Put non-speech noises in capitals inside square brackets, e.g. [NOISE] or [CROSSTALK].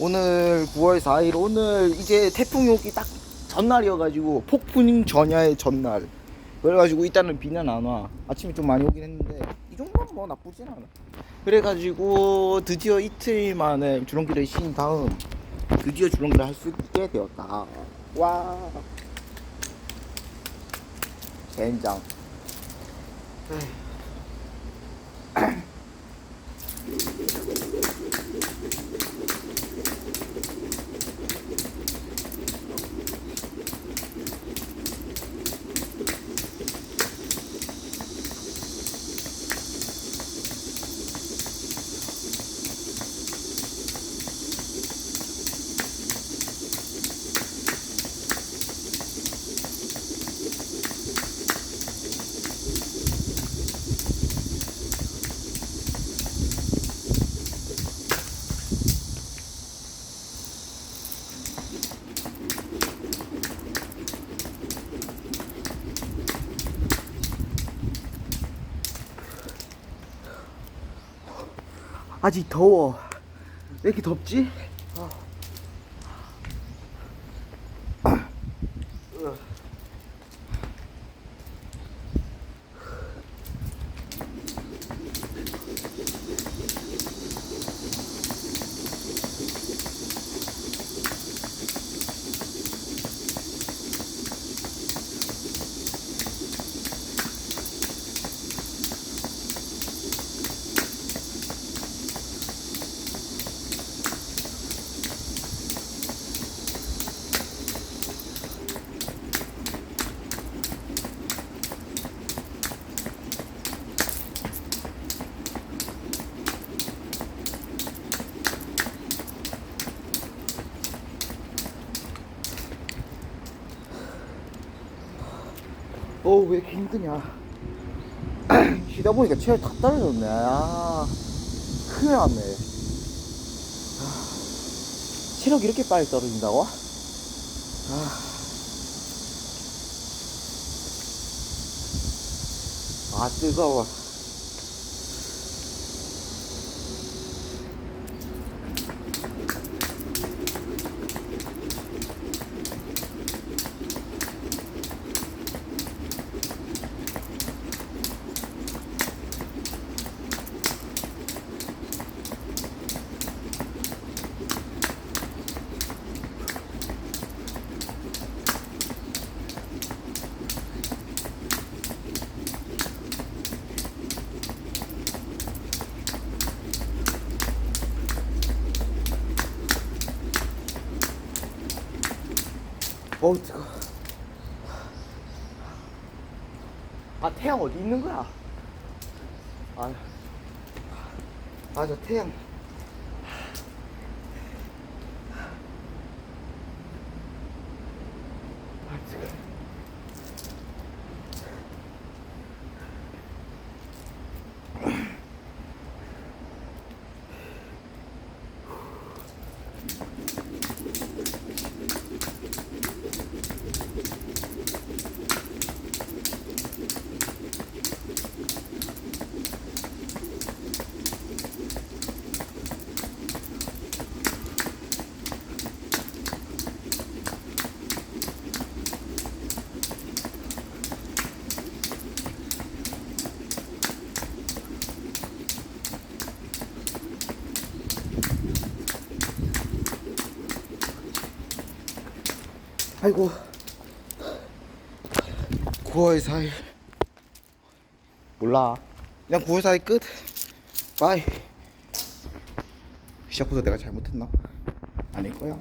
오늘 9월 4일 오늘 이제 태풍이 오기 딱 전날이어가지고 폭풍 전야의 전날. 그래가지고 일단은 비는 안 와. 아침에 좀 많이 오긴 했는데 이 정도면 뭐 나쁘진 않아. 그래가지고 드디어 이틀 만에 줄넘기를 쉰 다음 드디어 줄넘기를 할 수 있게 되었다. 와. 젠장 아직 더워 왜 이렇게 덥지? 어우 왜 이렇게 힘드냐. [CLEARS THROAT] 쉬다 보니까 체력이 다 떨어졌네. 아 큰일 났네. 아, 체력이 이렇게 빨리 떨어진다고? 아, 아 뜨거워 어우 뜨거. 아 태양 어디 있는 거야? 아, 아저 태양 아 뜨거 아이고. 9월 4일 몰라. 그냥 9월 4일 끝. 바이. 시작부터 내가 잘못했나? 아닐 거야